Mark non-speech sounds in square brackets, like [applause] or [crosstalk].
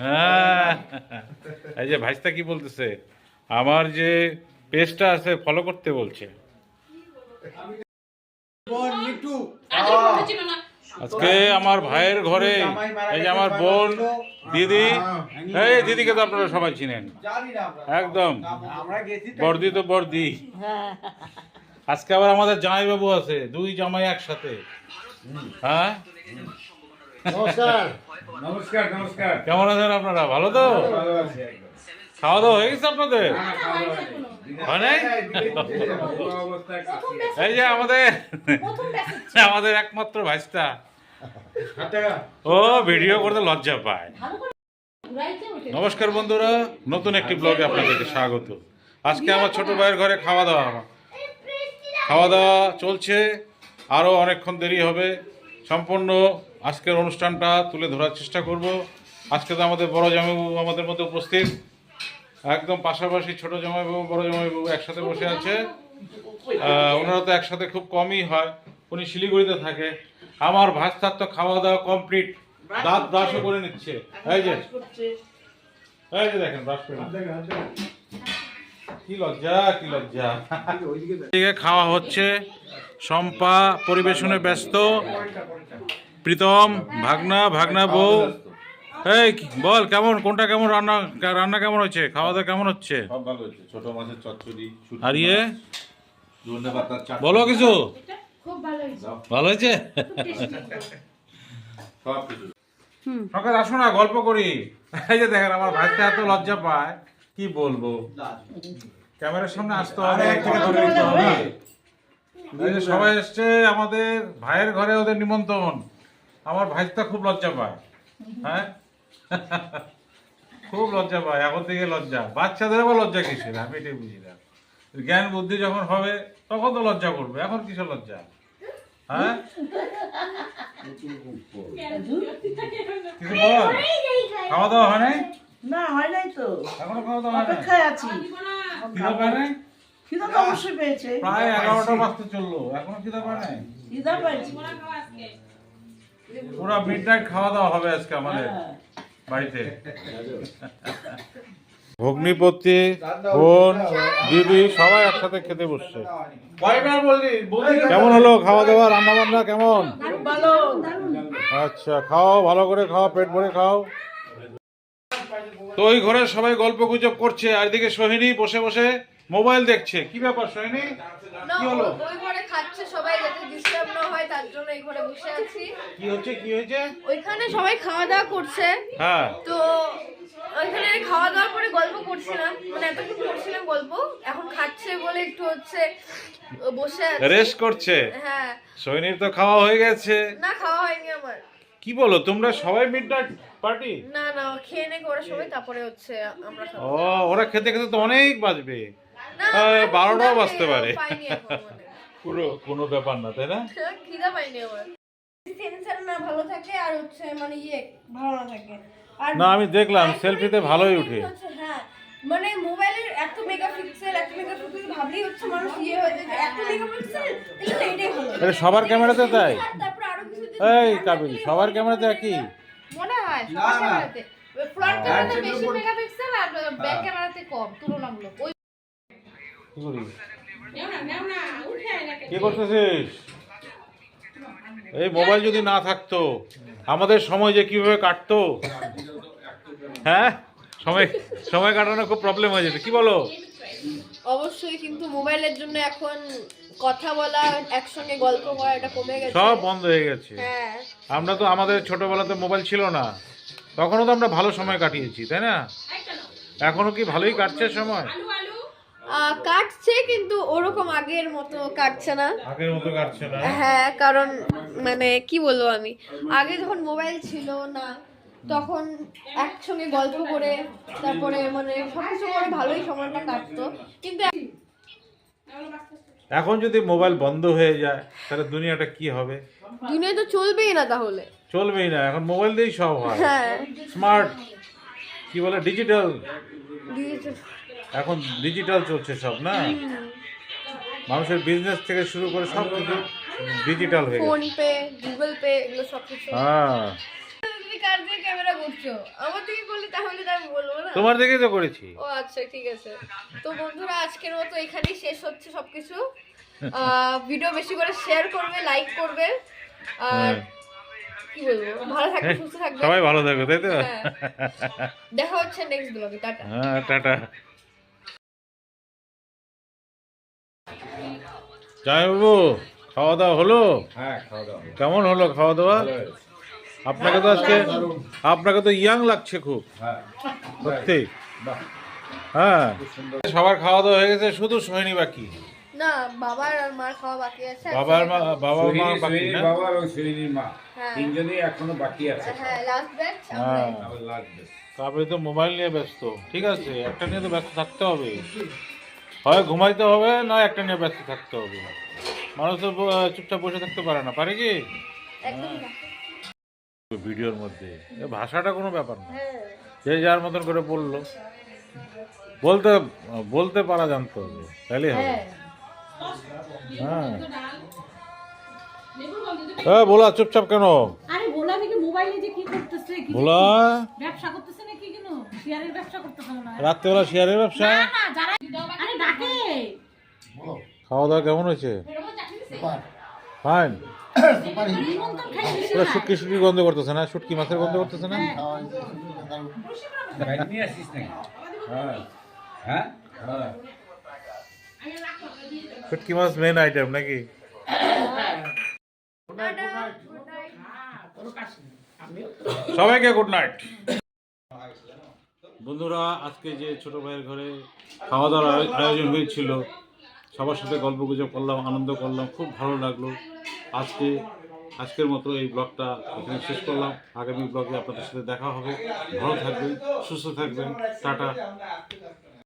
হ্যাঁ। এই যে ভাইস্তা কি বলতেছে? আমার যে পেজটা আছে ফলো করতে বলছে। আজকে আমার ভাইয়ের ঘরে এই যে আমার বোন দিদি এই দিদিকে তো আপনারা সবাই চিনেন। একদম। বর্দি তো বর্দি। আজকে আবার আমাদের জামাইবাবু আছে দুই জামাই একসাথে। হ্যাঁ? নমস্কার। নমস্কার নমস্কার। কেমন আছেন আপনারা? ভালো তো? ভালো আছি একদম। খাওয়া দাওয়া হয়ে গেছে আপনাদের? হয় নাই? এই যে আমাদের [laughs] আমাদের একমাত্র ভাইস্তা ও ভিডিও করতে লজ্জা পায়। নমস্কার বন্ধুরা নতুন একটি ব্লগে আপনাদেরকে স্বাগত। আজকে আমার ছোট ভাইয়ের ঘরে খাওয়া দাওয়া। আমার খাওয়া দাওয়া চলছে। আরও অনেকক্ষণ দেরি হবে। সম্পূর্ণ আজকের অনুষ্ঠানটা তুলে ধরার চেষ্টা করব। আজকে তো আমাদের বড় জামাইবাবু আমাদের মধ্যে উপস্থিত। একদম পাশাপাশি ছোট জামাইবাবু বড় জামাইবাবু একসাথে বসে আছে। ওনারা তো একসাথে খুব কমই হয়। উনি শিলিগুড়িতে থাকে। আমার ভাস্তার তো খাওয়া দাওয়া কমপ্লিট দাঁত ব্রাশও করে নিচ্ছে। এই যে। এই যে দেখেন ব্রাশ করে নিচ্ছে। কি লজ্জা কি লজ্জা। খাওয়া হচ্ছে। শম্পা পরিবেশনে ব্যস্ত। প্রীতম ভাগনা ভাগনা বউ। এই বল কেমন কোনটা কেমন রান্না রান্না কেমন হচ্ছে? খাওয়া দাওয়া কেমন হচ্ছে? সব ভালো হয়েছে ছোট মাছের চচ্চড়ি আর ইয়ে বলো কিছু। ভালো হয়েছে। সকাল আসো না গল্প করি। এই যে দেখেন আমার ভাইতে এত লজ্জা পায়। কি বলব? ক্যামেরার সামনে আসতে হবে। এক থেকে ধরে নিতে হবে। সবাই এসছে আমাদের ভাইয়ের ঘরে ওদের নিমন্ত্রণ। আমার ভাইটা খুব লজ্জা পায় হ্যাঁ? খুব লজ্জা পায় এখন থেকে লজ্জা। বাচ্চাদের আবার লজ্জা কিসের? আমি এটাই বুঝি না। জ্ঞান বুদ্ধি যখন হবে তখন তো লজ্জা করবে। এখন কিসের লজ্জা? হ্যাঁ? খাওয়া দাওয়া হয় নাই না হয় নাই তো। এখনও খাওয়া দাওয়া হয় নাই খিদা তো অবশ্যই পেয়েছে। প্রায় এগারোটা বাজতে চলল এখনও খিদা পায় নাই? খিদা পাইছি। পুরো খাওয়া দাওয়া হবে আজকে আমাদের হ্যাঁ। বাড়িতে। ভগ্নিপতি বোন দিদি সবাই একসাথে খেতে বসছে। কেমন হলো খাওয়া দাওয়া রান্না বান্না কেমন আচ্ছা খাও ভালো করে খাও পেট ভরে খাও। তো ওই ঘরে সবাই গল্প গুজব করছে আর এদিকে সোহিনী বসে বসে মোবাইল দেখছে। কি ব্যাপার সোহিনী কি হলো? ওই ঘরে খাচ্ছে সবাই যাতে ডিস্টার্ব না হয় তার জন্য এই ঘরে বসে আছি। কি হচ্ছে কি হয়েছে? ওইখানে সবাই খাওয়া দাওয়া করছে। হ্যাঁ। তো ওইখানে খাওয়া দাওয়ার পরে গল্প করছিলাম। মানে এতক্ষণ করছিলাম গল্প এখন খাচ্ছে বলে একটু হচ্ছে বসে আছে। রেস্ট করছে? হ্যাঁ। সোহিনীর তো খাওয়া হয়ে গেছে। না খাওয়া হয়নি আমার। কি বলো তোমরা সবাই মিড নাইট পার্টি না না খেয়ে নে করে সবাই তারপরে হচ্ছে আমরা ও ওরা খেতে খেতে তো অনেক বাজবে। বারোটাও বাজতে পারে। পুরো কোনো ব্যাপার না তাই না? খিদা পাইনি আমার। সেন্সার না ভালো থাকে আর হচ্ছে মানে ইয়ে ভালো না থাকে। না আমি দেখলাম সেলফিতে ভালোই উঠে হ্যাঁ মানে মোবাইলের এত মেগাপিক্সেল এত মেগাপিক্সেল ভাবলেই হচ্ছে মানুষ ইয়ে হয়ে যায় এত মেগাপিক্সেল তাহলে তো এটাই হলো আরে সবার ক্যামেরাতে তাই? তারপর আরও কিছু এই কাবিল সবার ক্যামেরাতে। একই? মনে হয় সবার ক্যামেরাতে। ফ্রন্ট হ্যাঁ, ক্যামেরাতে বেশি উপর- মেগাপিক্সেল আর ব্যাক ক্যামেরাতে কম তুলনামূলক। ওই কি করি কি করতেছিস? এই মোবাইল যদি না থাকতো আমাদের সময় যে কীভাবে কাটতো? হ্যাঁ? সময় সময় কাটানো খুব প্রবলেম হয়ে যেত। কি বলো? অবশ্যই কিন্তু মোবাইলের জন্য এখন কথা বলা একসঙ্গে গল্প করা এটা কমে গেছে। সব বন্ধ হয়ে গেছে। হ্যাঁ। আমরা তো আমাদের ছোটবেলাতে মোবাইল ছিল না। তখনও তো আমরা ভালো সময় কাটিয়েছি তাই না? এখনও কি ভালোই কাটছে সময়? কাটছে কিন্তু ওরকম আগের মতো কাটছে না। আগের মতো কাটছে না? হ্যাঁ কারণ মানে কি বলব আমি? আগে যখন মোবাইল ছিল না তখন একসঙ্গে গল্প করে তারপরে মানে সবকিছু করে ভালোই সময়টা কাটতো। কিন্তু এখন- যদি মোবাইল বন্ধ হয়ে যায় তাহলে দুনিয়াটা কি হবে? দুনিয়া তো চলবেই না তাহলে। চলবেই না এখন মোবাইল দিয়েই সব হয়। হ্যাঁ। স্মার্ট কি বলে ডিজিটাল digital- এখন ডিজিটাল চলছে সব না? মানুষের বিজনেস থেকে শুরু করে সব কিছু ডিজিটাল হয়ে ফোন পে গুগল পে এগুলো সব কিছু হ্যাঁ। যদি কার দিয়ে ক্যামেরা করছ আমার দিকে করলে তাহলে আমি বলব না। তোমার দেখেই তো করেছি। ও আচ্ছা ঠিক আছে। তো বন্ধুরা আজকের মতো এখানেই শেষ হচ্ছে সবকিছু। [laughs] আহ, ভিডিও বেশি করে শেয়ার করবে লাইক করবে। আর হ্যাঁ। কি বলব? ভালো থাকবে সুস্থ থাকবে। সবাই ভালো থাকো তাই তো? হ্যাঁ। দেখা হচ্ছে নেক্সট ব্লগে টাটা। হ্যাঁ টাটা। জামাইবাবু খাওয়া দাওয়া হলো? হ্যাঁ খাওয়া দাওয়া কেমন হলো খাওয়া দাওয়া আপনাকে তো আজকে আপনাকে তো ইয়াং লাগছে খুব। হ্যাঁ। সত্যি? হ্যাঁ। সবার খাওয়া দাওয়া হয়ে গেছে শুধু সোহিনী বাকি? না বাবার আর মার খাওয়া বাকি আছে বাবার মা বাবা মা বাকি না বাবা এবং সোহিনীর মা। হ্যাঁ। তিনজনই এখনও বাকি আছে হ্যাঁ লাস্ট ব্যাচ হ্যাঁ। লাগবে তারপরে তো মোবাইল নিয়ে ব্যস্ত। ঠিক আছে একটা নিয়ে তো ব্যস্ত থাকতে হবে। হয় ঘুমাইতে হবে না একটা নিয়ে ব্যস্ত থাকতে হবে। মানুষ চুপচাপ বসে থাকতে পারে না পারে কি? একদম ভিডিওর মধ্যে। ভাষাটা কোনো ব্যাপার না। হ্যাঁ। যে যার মতন করে বলল। বলতে বলতে পারা জানতে হবে তাইলে হবে। হ্যাঁ। হ্যাঁ। হ্যাঁ বলা চুপচাপ কেন? আরে ভোলা থেকে মোবাইলে যে কি করতেছে কি ভোলা? ব্যবসা করতেছে নাকি কেন? শেয়ারের ব্যবসা করতেছে রাত্রেবেলা শেয়ারের ব্যবসা? না যারা খাওয়া দাওয়া কেমন হয়েছে? ফাইন পুরো শুটকি শুটকি গন্ধ করতেছে না? শুটকি মাছের গন্ধ করতেছে না? হ্যাঁ। হ্যাঁ। হ্যাঁ? শুটকি মাছ মেন আইটেম নাকি? সবাইকে গুড নাইট বন্ধুরা, আজকে যে ছোট ভাইয়ের ঘরে খাওয়া দাওয়ার আয়োজন হয়েছিল, সবার সাথে গল্প গুজব করলাম, আনন্দ করলাম, খুব ভালো লাগল। আজকে, আজকের মতো এই ব্লগটা এখানে শেষ করলাম। আগামী ব্লগে আপনাদের সাথে দেখা হবে। ভালো থাকবেন, সুস্থ থাকবেন। টাটা।